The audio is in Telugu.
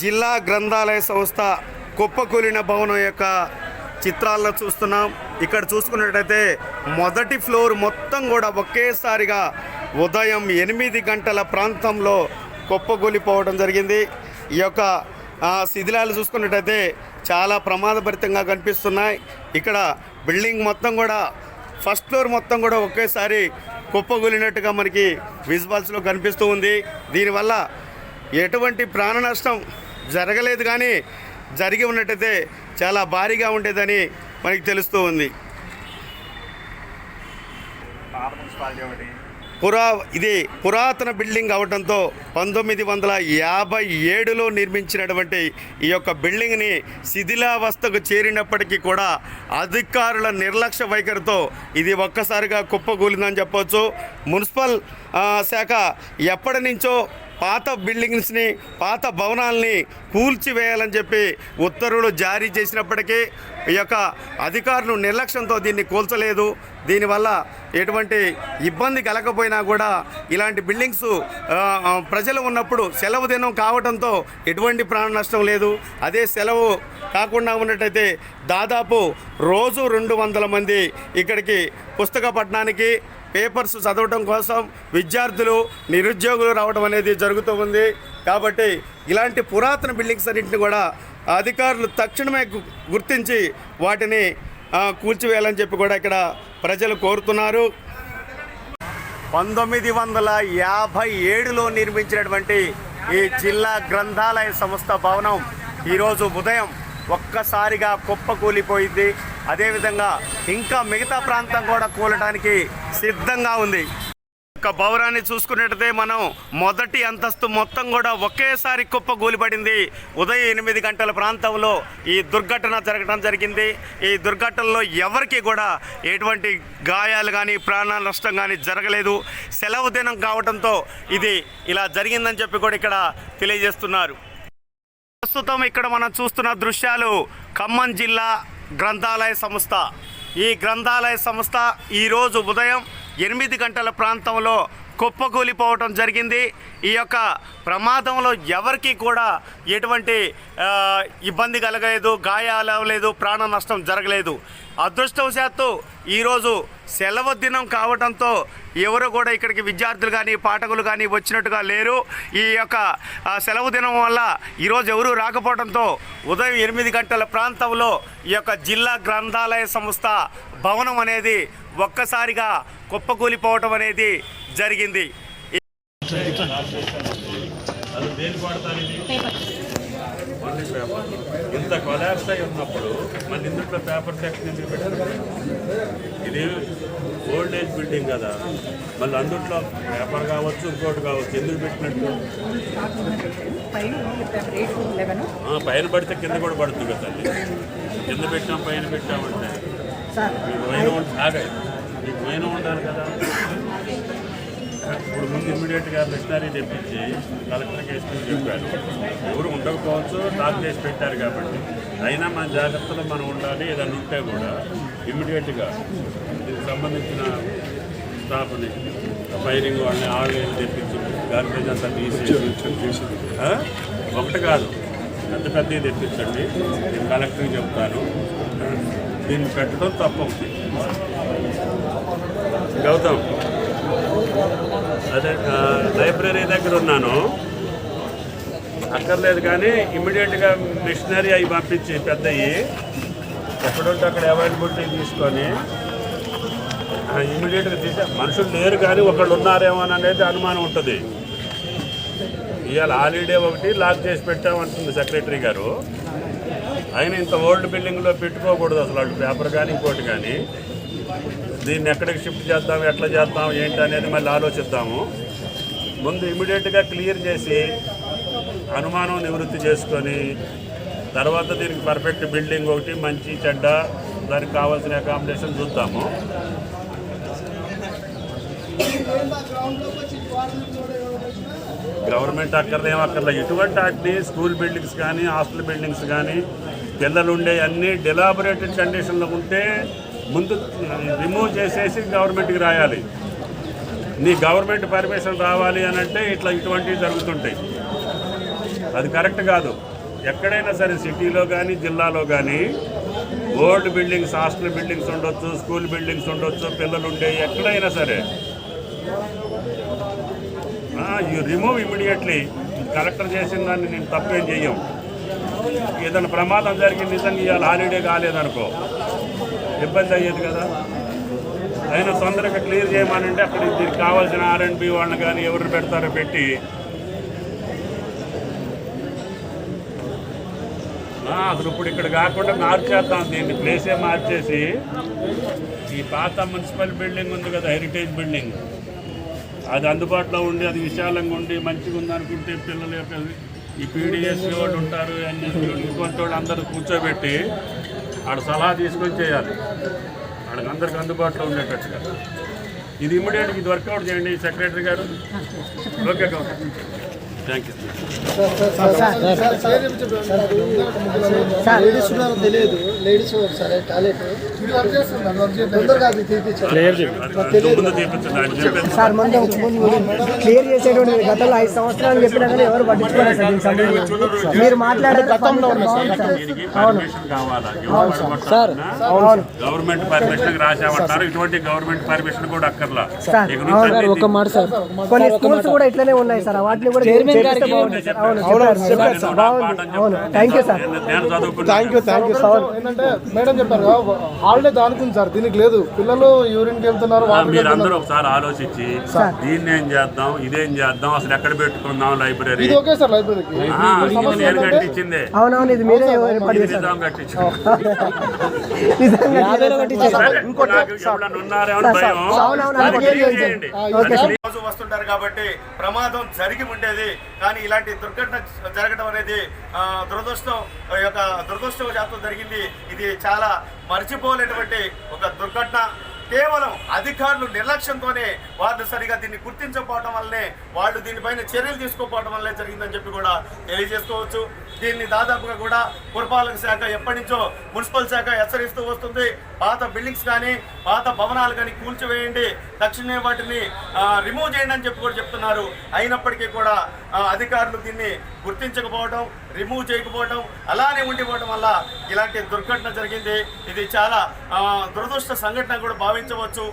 జిల్లా గ్రంథాలయ సంస్థ కుప్పకూలిన భవనం యొక్క చిత్రాలను చూస్తున్నాం. ఇక్కడ చూసుకున్నట్టయితే మొదటి ఫ్లోర్ మొత్తం కూడా ఒకేసారిగా ఉదయం ఎనిమిది గంటల ప్రాంతంలో కుప్పగూలిపోవడం జరిగింది. ఈ యొక్క శిథిలాలు చూసుకున్నట్టయితే చాలా ప్రమాదభరితంగా కనిపిస్తున్నాయి. ఇక్కడ బిల్డింగ్ మొత్తం కూడా ఫస్ట్ ఫ్లోర్ మొత్తం కూడా ఒకేసారి కుప్పగూలినట్టుగా మనకి విజువల్స్లో కనిపిస్తూ ఉంది. దీనివల్ల ఎటువంటి ప్రాణ నష్టం జరగలేదు కానీ జరిగి ఉన్నట్టయితే చాలా భారీగా ఉండేదని మనకి తెలుస్తూ ఉంది. పురా ఇది పురాతన బిల్డింగ్ అవడంతో పంతొమ్మిది వందల యాభై ఏడులో నిర్మించినటువంటి ఈ యొక్క బిల్డింగ్ని శిథిలావస్థకు చేరినప్పటికీ కూడా అధికారుల నిర్లక్ష్య వైఖరితో ఇది ఒక్కసారిగా కుప్పగూలిందని చెప్పవచ్చు. మున్సిపల్ శాఖ ఎప్పటి నుంచో పాత బిల్డింగ్స్ని పాత భవనాల్ని కూల్చివేయాలని చెప్పి ఉత్తర్వులు జారీ చేసినప్పటికీ ఈ యొక్క అధికారులు నిర్లక్ష్యంతో దీన్ని కూల్చలేదు. దీనివల్ల ఎటువంటి ఇబ్బంది కలగకపోయినా కూడా ఇలాంటి బిల్డింగ్స్ ప్రజలు ఉన్నప్పుడు సెలవు దినం కావడంతో ఎటువంటి ప్రాణ నష్టం లేదు. అదే సెలవు కాకుండా ఉన్నట్టయితే దాదాపు రోజు రెండు వందల మంది ఇక్కడికి పుస్తక పట్టణానికి పేపర్స్ చదవటం కోసం విద్యార్థులు నిరుద్యోగులు రావడం అనేది జరుగుతూ ఉంది. కాబట్టి ఇలాంటి పురాతన బిల్డింగ్స్ అన్నింటిని కూడా అధికారులు తక్షణమే గుర్తించి వాటిని కూల్చివేయాలని చెప్పి కూడా ఇక్కడ ప్రజలు కోరుతున్నారు. పంతొమ్మిది వందల యాభై ఏడులో నిర్మించినటువంటి ఈ జిల్లా గ్రంథాలయ సంస్థ భవనం ఈరోజు ఉదయం ఒక్కసారిగా కుప్పకూలిపోయింది అదేవిధంగా ఇంకా మిగతా ప్రాంతం కూడా కూలటానికి సిద్ధంగా ఉంది. ఒక భవనాన్ని చూసుకున్నట్టయితే మనం మొదటి అంతస్తు మొత్తం కూడా ఒకేసారి కుప్ప కూలిపడింది. ఉదయం ఎనిమిది గంటల ప్రాంతంలో ఈ దుర్ఘటన జరగడం జరిగింది. ఈ దుర్ఘటనలో ఎవరికి కూడా ఎటువంటి గాయాలు కానీ ప్రాణ నష్టం కానీ జరగలేదు. సెలవు దినం కావడంతో ఇది ఇలా జరిగిందని చెప్పి కూడా ఇక్కడ తెలియజేస్తున్నారు. ప్రస్తుతం ఇక్కడ మనం చూస్తున్న దృశ్యాలు ఖమ్మం జిల్లా గ్రంథాలయ సంస్థ. ఈ గ్రంథాలయ సంస్థ ఈరోజు ఉదయం ఎనిమిది గంటల ప్రాంతంలో కుప్పకూలిపోవటం జరిగింది. ఈ యొక్క ప్రమాదంలో ఎవరికి కూడా ఎటువంటి ఇబ్బంది కలగలేదు గాయాలు అవ్వలేదు ప్రాణ నష్టం జరగలేదు. అదృష్టవశాత్తు ఈరోజు సెలవు దినం కావడంతో ఎవరు కూడా ఇక్కడికి విద్యార్థులు కానీ పాఠకులు కానీ వచ్చినట్టుగా లేరు. ఈ యొక్క సెలవు దినం వల్ల ఈరోజు ఎవరూ రాకపోవడంతో ఉదయం ఎనిమిది గంటల ప్రాంతంలో ఈ యొక్క జిల్లా గ్రంథాలయ సంస్థ భవనం అనేది ఒక్కసారిగా కుప్పకూలిపోవటం అనేది జరిగింది. ఇంత కొలాప్స్ అయి ఉన్నప్పుడు మన ఇందులో పేపర్ సెక్షన్ ఎందుకు పెట్టారు? ఇది ఓల్డ్ ఏజ్ బిల్డింగ్ కదా. మళ్ళీ అందుట్లో పేపర్ కావచ్చు ఇంకోటి కావచ్చు ఎందుకు పెట్టినట్టు? పైన పడితే కింద కూడా పడుతుంది కదా తల్లి. కింద పెట్టాం పైన పెట్టామంటే సార్ మీకు పైన ఉండ- ఆగాయి మీకు పైన ఉండాలి కదా. ఇప్పుడు ముందు ఇమ్మీడియట్గా మిషనరీ తెప్పించి కలెక్టర్కి వేసుకుని చెప్పారు. ఎవరు ఉండకపోవచ్చు టాక్ చేసి పెట్టారు కాబట్టి. అయినా మన జాగ్రత్తలో మనం ఉండాలి ఏదైనా ఉంటే కూడా ఇమ్మీడియట్గా దీనికి సంబంధించిన స్టాఫ్ని ఫైరింగ్ వాళ్ళని ఆన్లైన్ తెప్పించి గార్బేజ్ అంతా తీసి ఒకటి కాదు. పెద్ద పెద్దవి తెప్పించండి. నేను కలెక్టర్కి చెప్తాను. దీన్ని పెట్టడం తప్పవుతుంది. గౌతమ్ అదే లైబ్రరీ దగ్గర ఉన్నాను. అక్కర్లేదు కానీ ఇమ్మీడియట్గా మిషనరీ అవి పంపించి పెద్దవి ఎక్కడుంటే అక్కడ అవైలబిలిటీ తీసుకొని ఇమ్మీడియట్గా తీసే మనుషులు లేరు కానీ ఒకళ్ళు ఉన్నారేమో అని అనేది అనుమానం ఉంటుంది. ఇవాళ హాలిడే ఒకటి లాక్ చేసి పెట్టామంటుంది సెక్రటరీ గారు. ఆయన ఇంత ఓల్డ్ బిల్డింగ్లో పెట్టుకోకూడదు అసలు వాళ్ళు పేపర్ కానీ ఇంకోటి కానీ దీన్ని ఎక్కడికి షిఫ్ట్ చేద్దాం ఎట్లా చేద్దాం ఏంటి అనేది మళ్ళీ ఆలోచిద్దాము. ముందు ఇమీడియట్గా క్లియర్ చేసి అనుమానం నివృత్తి చేసుకొని తర్వాత దీనికి పర్ఫెక్ట్ బిల్డింగ్ ఒకటి మంచి చెడ్డ దానికి కావాల్సిన అకామిడేషన్ చూద్దాము. గవర్నమెంట్ అక్కర్లేం అక్కర్లే. ఇటువంటి వాటిని స్కూల్ బిల్డింగ్స్ కానీ హాస్టల్ బిల్డింగ్స్ కానీ పిల్లలు ఉండే అన్నీ డిలాబరేటెడ్ కండిషన్లో ఉంటే ముందు రిమూవ్ చేసేసి గవర్నమెంట్కి రాయాలి. నీ గవర్నమెంట్ పర్మిషన్ రావాలి అని అంటే ఇట్లా ఇటువంటివి జరుగుతుంటాయి. అది కరెక్ట్ కాదు. ఎక్కడైనా సరే సిటీలో కానీ జిల్లాలో కానీ ఓల్డ్ బిల్డింగ్స్ హాస్టల్ బిల్డింగ్స్ ఉండొచ్చు స్కూల్ బిల్డింగ్స్ ఉండొచ్చు పిల్లలు ఉండే ఎక్కడైనా సరే. యూ రిమూవ్ ఇమీడియట్లీ కలెక్టర్ చేసిన దాన్ని నేను తప్పేం చెయ్యం. ఏదైనా ప్రమాదం జరిగి నిజంగా ఇవాళ హాలిడే కాలేదనుకో. ఇబ్బంది అయ్యేది కదా? అయినా తొందరగా క్లియర్ చేయమనంటే అక్కడ దీనికి కావాల్సిన ఆర్ అండ్ బి వాళ్ళని కానీ ఎవరు పెడతారో పెట్టి. అసలు ఇప్పుడు ఇక్కడ కాకుండా మార్చేద్దాం దీన్ని. ప్లేసే మార్చేసి ఈ పాత మున్సిపల్ బిల్డింగ్ ఉంది కదా హెరిటేజ్ బిల్డింగ్ అది అందుబాటులో ఉండి అది విశాలంగా ఉండి మంచిగా ఉందనుకుంటే పిల్లల యొక్క ఈ పీడిఎస్ వాళ్ళు ఉంటారు అన్ని ఇటువంటి వాళ్ళు అందరూ కూర్చోబెట్టి ఆడ సలహా తీసుకొని చేయాలి. వాళ్ళకి అందరికి అందుబాటులో ఉండేటట్టుగా ఇది ఇమ్మీడియట్గా ఇది వర్కౌట్ చేయండి సెక్రటరీ గారు. ఓకే థ్యాంక్ యూ లేడీస్ ఉన్నారో తెలియదు లేడీస్ సరే టాయిలెట్ తొందరగా అది తీపించారు ముందు తీపించండి ఆయన చెప్పేది సార్ ముందు క్లియర్ చేసేటువంటి గతంలో ఐదు సంవత్సరాలు చెప్పినా కానీ ఎవరు పట్టించుకోలేదు సార్ దీనికి సంబంధించి మీరు మాట్లాడే గతంలో గవర్నమెంట్ పర్మిషన్ రాసామంటారు ఇటువంటి గవర్నమెంట్ పర్మిషన్ కూడా అక్కర్లా. ఒక మాట సార్. కొన్ని స్కూల్స్ కూడా ఇట్లనే ఉన్నాయి సార్. వాటిని కూడా సార్ అవును చెప్పారు. చెప్పారు సార్ బాగుంది. అవును. Thank you sir. నేను- నేను చదువుకున్నాను thank you thank you sir ఏంటంటే మేడం చెప్పారు హాలిడే దానుకుంది సార్. దీనికి లేదు. పిల్లలు యూరిన్కి వెళ్తున్నారు వాటర్ మీరందరూ ఒకసారి ఆలోచించి దీన్ని ఏం చేద్దాం ఇదేం చేద్దాం అసలు ఎక్కడ పెట్టుకుందాం లైబ్రరీ? ఇది ఓకే సార్ లైబ్రరీకి. నేను కట్టించిందే. అవునవును ఇది మీరే నిజాం కట్టించింది. వస్తుంటారు కాబట్టి ప్రమాదం జరిగి ఉండేది. కానీ ఇలాంటి దుర్ఘటన జరగడం అనేది ఆ, దురదృష్టం యొక్క యొక్క దురదృష్టవశాత్తు జరిగింది. ఇది చాలా మర్చిపోలేటువంటి ఒక దుర్ఘటన. కేవలం అధికారులు నిర్లక్ష్యంతోనే వాళ్ళు సరిగా దీన్ని గుర్తించకపోవడం వల్లనే వాళ్ళు దీనిపైన చర్యలు తీసుకోకపోవడం వల్లే జరిగిందని చెప్పి కూడా తెలియజేసుకోవచ్చు. దీన్ని దాదాపుగా కూడా పురపాలక శాఖ ఎప్పటి నుంచో మున్సిపల్ శాఖ హెచ్చరిస్తూ వస్తుంది. పాత బిల్డింగ్స్ కానీ పాత భవనాలు కానీ కూల్చివేయండి. తక్షణమే వాటిని రిమూవ్ చేయండి అని చెప్పి కూడా చెప్తున్నారు. అయినప్పటికీ కూడా అధికారులు దీన్ని గుర్తించకపోవడం రిమూవ్ చేయకపోవడం అలానే ఉండిపోవడం వల్ల ఇలాంటి దుర్ఘటన జరిగింది. ఇది చాలా దురదృష్ట సంఘటన కూడా భావించవచ్చు